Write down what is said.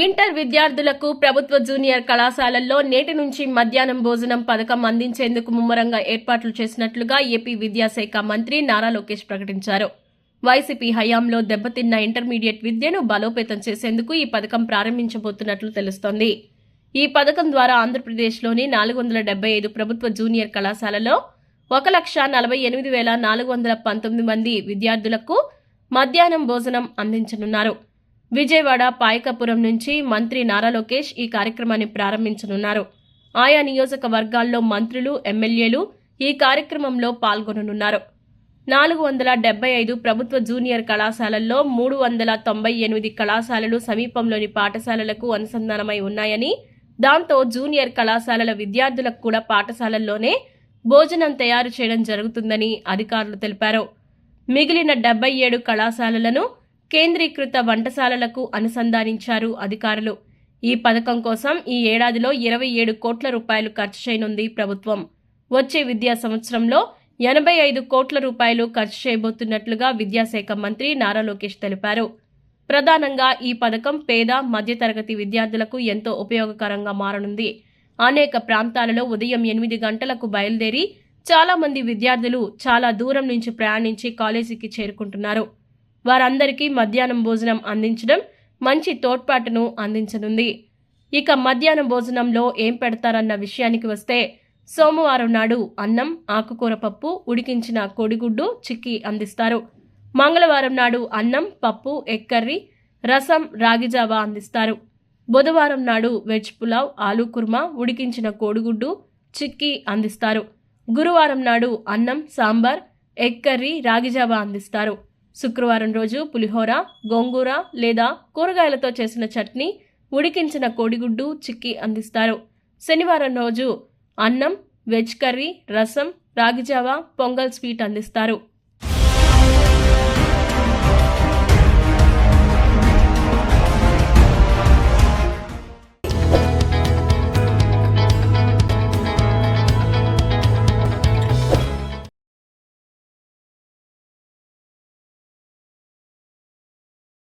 Inter విద్యార్థులకు ప్రభుత్వ junior కళాశాలల్లో నేటి నుంచి మధ్యాహ్నం భోజనం పథకం అందించేందుకు ముమ్మరంగా ఏర్పాట్లు చేసినట్లుగా ఏపీ విద్యాశాఖ మంత్రి నారా లోకేష్ ప్రకటించారు. వైసీపీ హయాంలో దెబ్బతిన్న ఇంటర్మీడియట్ విద్యను బలోపేతం చేసేందుకు ఈ పథకం ప్రారంభించబోతున్నట్లు తెలుస్తోంది. ఈ పథకం ద్వారా ఆంధ్రప్రదేశ్లోని నాలుగు వందల డెబ్బై ఐదు ప్రభుత్వ జూనియర్ కళాశాలలో ఒక లక్ష నలభై ఎనిమిది వేల నాలుగు వందల పంతొమ్మిది మంది విద్యార్థులకు మధ్యాహ్నం భోజనం అందించనున్నారు. విజయవాడ పాయకపురం నుంచి మంత్రి నారా లోకేష్ ఈ కార్యక్రమాన్ని ప్రారంభించనున్నారు. ఆయా నియోజకవర్గాల్లో మంత్రులు ఎమ్మెల్యేలు ఈ కార్యక్రమంలో పాల్గొననున్నారు. నాలుగు వందల డెబ్బై ఐదు ప్రభుత్వ జూనియర్ కళాశాలల్లో మూడు వందల తొంభై ఎనిమిది కళాశాలలు సమీపంలోని పాఠశాలలకు అనుసంధానమై ఉన్నాయని దాంతో జూనియర్ కళాశాలల విద్యార్థులకు కూడా పాఠశాలల్లోనే భోజనం తయారు చేయడం జరుగుతుందని అధికారులు తెలిపారు. మిగిలిన డెబ్బై ఏడు కళాశాలలను కేంద్రీకృత వంటశాలలకు అనుసంధానించారు అధికారులు. ఈ పథకం కోసం ఈ ఏడాదిలో ఇరవై ఏడు కోట్ల రూపాయలు ఖర్చు చేయనుంది ప్రభుత్వం. వచ్చే విద్యా సంవత్సరంలో ఎనభై ఐదు కోట్ల రూపాయలు ఖర్చు చేయబోతున్నట్లుగా విద్యాశాఖ మంత్రి నారా లోకేష్ తెలిపారు. ప్రధానంగా ఈ పథకం పేద మధ్యతరగతి విద్యార్థులకు ఎంతో ఉపయోగకరంగా మారనుంది. అనేక ప్రాంతాలలో ఉదయం ఎనిమిది గంటలకు బయలుదేరి చాలామంది విద్యార్థులు చాలా దూరం నుంచి ప్రయాణించి కాలేజీకి చేరుకుంటున్నారు. వారందరికీ మధ్యాహ్నం భోజనం అందించడం మంచి తోడ్పాటును అందించనుంది. ఇక మధ్యాహ్నం భోజనంలో ఏం పెడతారన్న విషయానికి వస్తే సోమవారం నాడు అన్నం ఆకుకూర పప్పు ఉడికించిన కోడిగుడ్డు చిక్కి అందిస్తారు. మంగళవారం నాడు అన్నం పప్పు ఎక్కర్రీ రసం రాగిజావా అందిస్తారు. బుధవారం నాడు వెజ్ పులావ్ ఆలూ కుర్మా ఉడికించిన కోడిగుడ్డు చిక్కీ అందిస్తారు. గురువారం నాడు అన్నం సాంబార్ ఎగ్ కర్రీ రాగిజావా అందిస్తారు. శుక్రవారం రోజు పులిహోర గోంగూర లేదా కూరగాయలతో చేసిన చట్నీ ఉడికించిన కోడిగుడ్డు చిక్కీ అందిస్తారు. శనివారం రోజు అన్నం వెజ్ కర్రీ రసం రాగిజావ పొంగల్ స్వీట్ అందిస్తారు.